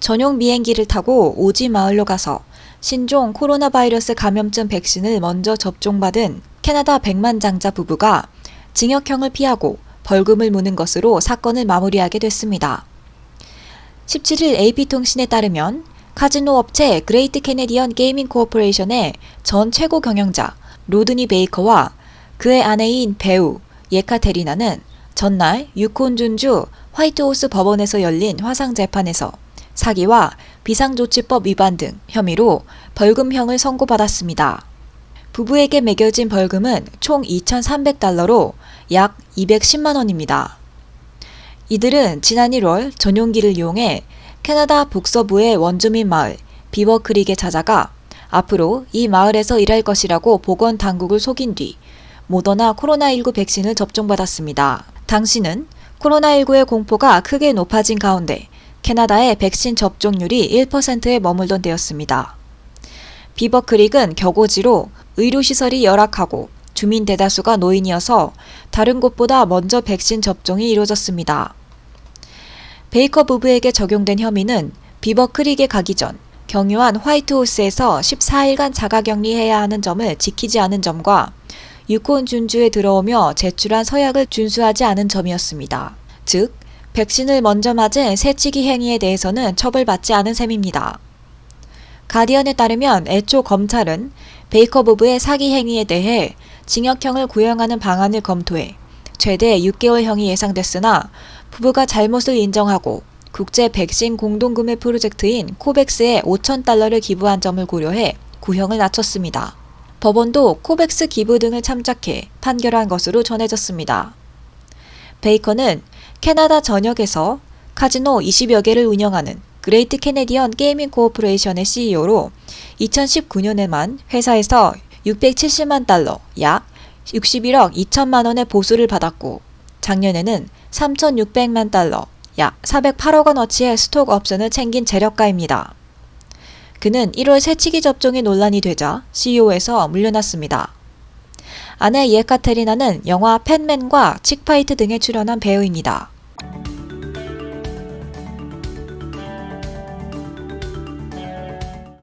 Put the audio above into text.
전용 비행기를 타고 오지 마을로 가서 신종 코로나 바이러스 감염증 백신을 먼저 접종받은 캐나다 백만장자 부부가 징역형을 피하고 벌금을 무는 것으로 사건을 마무리하게 됐습니다. 17일 AP통신에 따르면 카지노 업체 그레이트 캐네디언 게이밍 코어포레이션의 전 최고 경영자 로드니 베이커와 그의 아내인 배우 예카테리나는 전날 유콘 준주 화이트호스 법원에서 열린 화상 재판에서 사기와 비상조치법 위반 등 혐의로 벌금형을 선고받았습니다. 부부에게 매겨진 벌금은 총 2,300달러로 약 210만 원입니다. 이들은 지난 1월 전용기를 이용해 캐나다 북서부의 원주민 마을 비버크릭에 찾아가 앞으로 이 마을에서 일할 것이라고 보건 당국을 속인 뒤 모더나 코로나19 백신을 접종받았습니다. 당시는 코로나19의 공포가 크게 높아진 가운데 캐나다의 백신 접종률이 1%에 머물던 때였습니다. 비버크릭은 격오지로 의료시설이 열악하고 주민 대다수가 노인이어서 다른 곳보다 먼저 백신 접종이 이루어졌습니다. 베이커 부부에게 적용된 혐의는 비버크릭에 가기 전 경유한 화이트호스에서 14일간 자가격리해야 하는 점을 지키지 않은 점과 유콘 준주에 들어오며 제출한 서약을 준수하지 않은 점이었습니다. 즉, 백신을 먼저 맞은 새치기 행위에 대해서는 처벌받지 않은 셈입니다. 가디언에 따르면 애초 검찰은 베이커 부부의 사기 행위에 대해 징역형을 구형하는 방안을 검토해 최대 6개월형이 예상됐으나 부부가 잘못을 인정하고 국제 백신 공동구매 프로젝트인 코백스에 5천 달러를 기부한 점을 고려해 구형을 낮췄습니다. 법원도 코백스 기부 등을 참작해 판결한 것으로 전해졌습니다. 베이커는 캐나다 전역에서 카지노 20여 개를 운영하는 그레이트 캐네디언 게이밍 코어포레이션의 CEO로 2019년에만 회사에서 670만 달러, 약 61억 2천만 원의 보수를 받았고 작년에는 3,600만 달러, 약 408억 원어치의 스톡 옵션을 챙긴 재력가입니다. 그는 1월 새치기 접종이 논란이 되자 CEO에서 물러났습니다. 아내 예카테리나는 영화 팬맨과 칙파이트 등에 출연한 배우입니다.